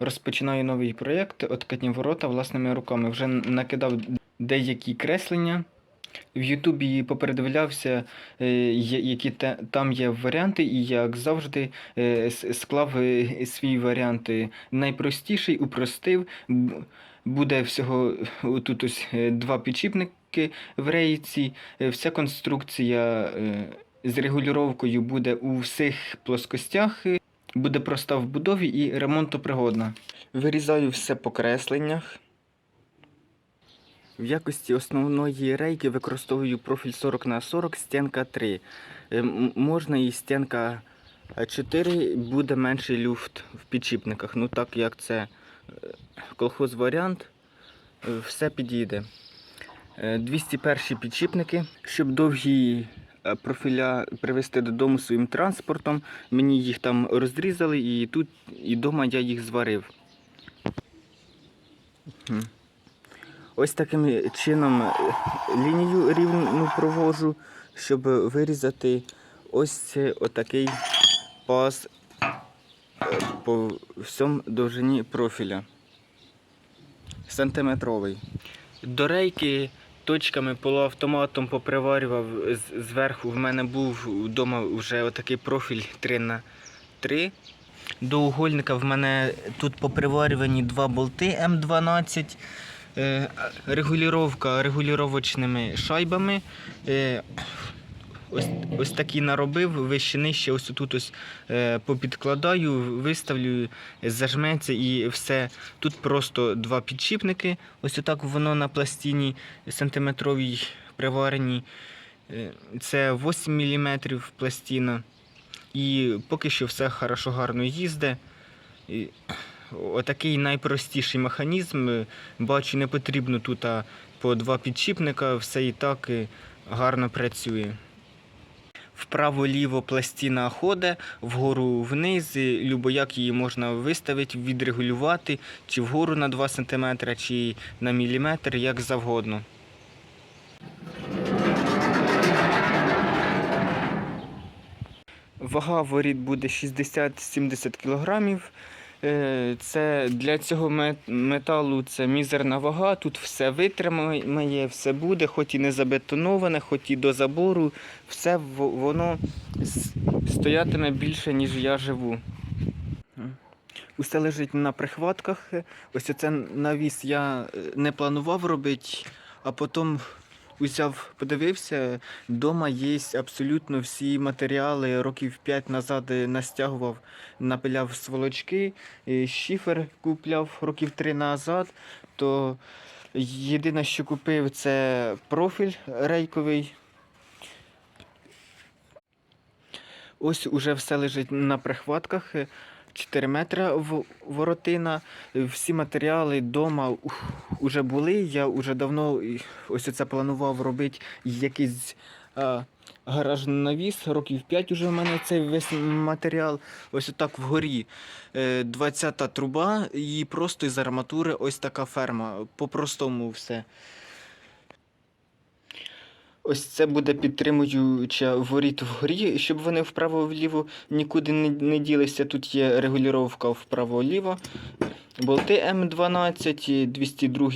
Розпочинаю новий проєкт «Откатні ворота власними руками. Вже накидав деякі креслення. В Ютубі попередивлявся, е, які там є варіанти, і як завжди е, склав е, свій варіант е, найпростіший, упростив. Буде всього тут ось два підшипники в рейці. Вся конструкція з регулювання буде у всіх плоскостях. Буде проста в будові і ремонтопригодна. Вирізаю все по кресленнях. В якості основної рейки використовую профіль 40 на 40 стінка 3. Е, Можна і стінка 4, буде менший люфт в підшипниках. Ну так як це е, колхоз варіант, е, все підійде. Е, 201 підшипники, щоб довгі профіля привезти додому своїм транспортом. Мені їх там розрізали і тут і вдома я їх зварив. Ось таким чином е, лінію рівну провожу, щоб вирізати ось отакий паз е, по всьому довжині профіля. Сантиметровий. До рейки точками полуавтоматом поприварював зверху. В мене був вдома вже отакий профіль 3 на 3 До угольника в мене тут поприварювані два болти М12. Е, Регулювання регулювачними шайбами. Ось, ось такі наробив, вище нижче, ось тут ось е, попідкладаю, виставлю, зажметься і все. Тут просто два підшипники. Ось отак воно на пластині сантиметровій привареній. Е, Це 8 мм пластина. І поки що все хорошо гарно. І Отакий найпростіший механізм. Бачу, не потрібно тут по два підшипника, все і так гарно працює. Вправо-ліво пластина ходе, вгору вниз, любояк її можна виставити, відрегулювати, чи вгору на 2 см, чи на міліметр, як завгодно. Вага воріт буде 60-70 кг. Е, Це для цього металу це мізерна вага. Тут все витримає, все буде, хоч і не забетоноване, хоч і до забору. Все воно стоятиме більше, ніж я живу. Усе лежить на прихватках. Ось це навіс я е, не планував робити, а потім узяв, подивився, вдома є абсолютно всі матеріали. Років 5 назад е, настягував, напиляв сволочки, е, шифер купляв років 3 назад. То єдине, що купив, це профіль рейковий. Ось уже все лежить на прихватках. Е, 4 метри воротина. Е, Всі матеріали вдома вже були. Я вже давно ось це планував робити якийсь а, гаражний навіс. Років 5 уже в мене цей весь матеріал. Ось отак вгорі. Е, 20-та труба і просто із арматури ось така ферма. По-простому все. Ось це буде підтримуюча воріт вгорі, щоб вони вправо-вліво нікуди не, ділися. Тут є регулювання вправо-ліво. Болти М12, 202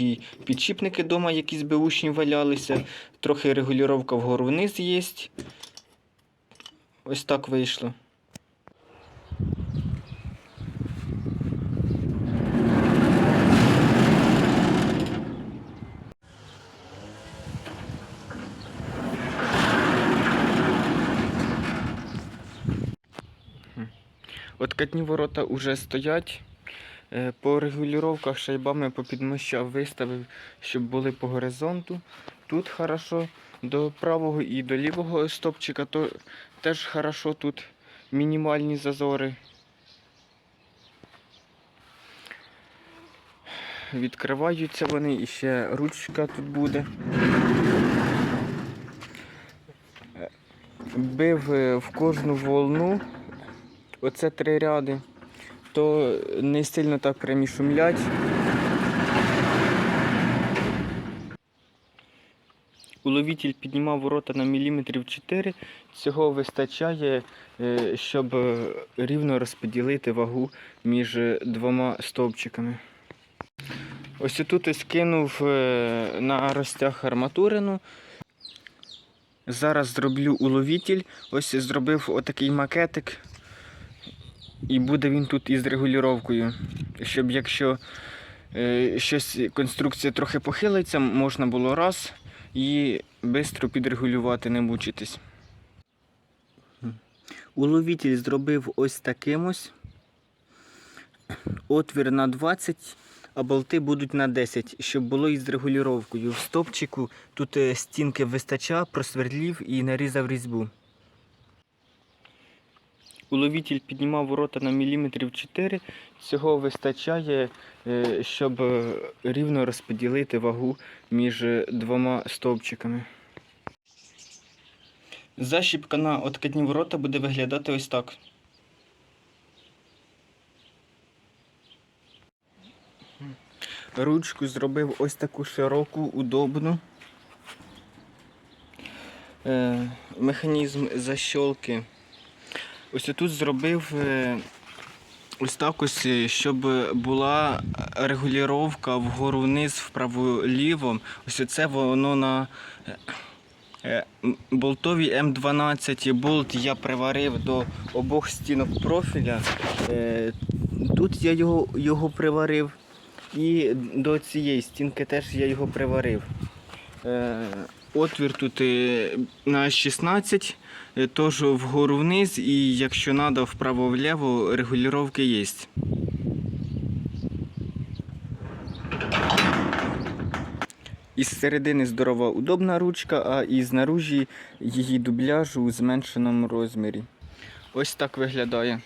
підшипники вдома, якісь би учні валялися. Трохи регулювання вгору вниз є. Ось так вийшло. Откатні ворота вже стоять. Е, По регулюваннях шайбами попідмощав, виставив, щоб були по горизонту. Тут хорошо, до правого і до лівого стопчика то теж хорошо, тут мінімальні зазори. Відкриваються вони і ще ручка тут буде. Бив е, в кожну волну. Оце три ряди, то не сильно так прямі шумлять. Уловитель піднімав ворота на міліметрів 4. Цього вистачає, е, щоб е, рівно розподілити вагу між е, двома стовпчиками. Ось тут ось кинув е, на розтяг арматурину. Зараз зроблю уловитель. Ось зробив отакий макетик. І буде він тут із регулювання. Щоб якщо е, щось конструкція трохи похилиться, можна було раз і швидко підрегулювати, не мучитись. Уловитель зробив ось таким ось. Отвір на 20, а болти будуть на 10, щоб було із регулюванням. В стопчику тут е, стінки вистача, просвердлів і нарізав різьбу. Уловитель піднімав ворота на міліметрів 4. Цього вистачає, е, щоб е, рівно розподілити вагу між двома стовпчиками. Защіпка на откатні ворота буде виглядати ось так. Ручку зробив ось таку широку, удобну. Е, механізм защолки. Ось тут зробив е, ось так ось, е, щоб була регулювання вгору вниз, вправо-ліво. Ось це воно на е, болтовій М12 болт я приварив до обох стінок профіля. Тут я його, його приварив. І до цієї стінки теж я його приварив. Отвір тут е, на 16, е, теж вгору вниз, і якщо треба вправо-вліво, регулювання є. Із середини здорова удобна ручка, а із наружі її дубляж у зменшеному розмірі. Ось так виглядає.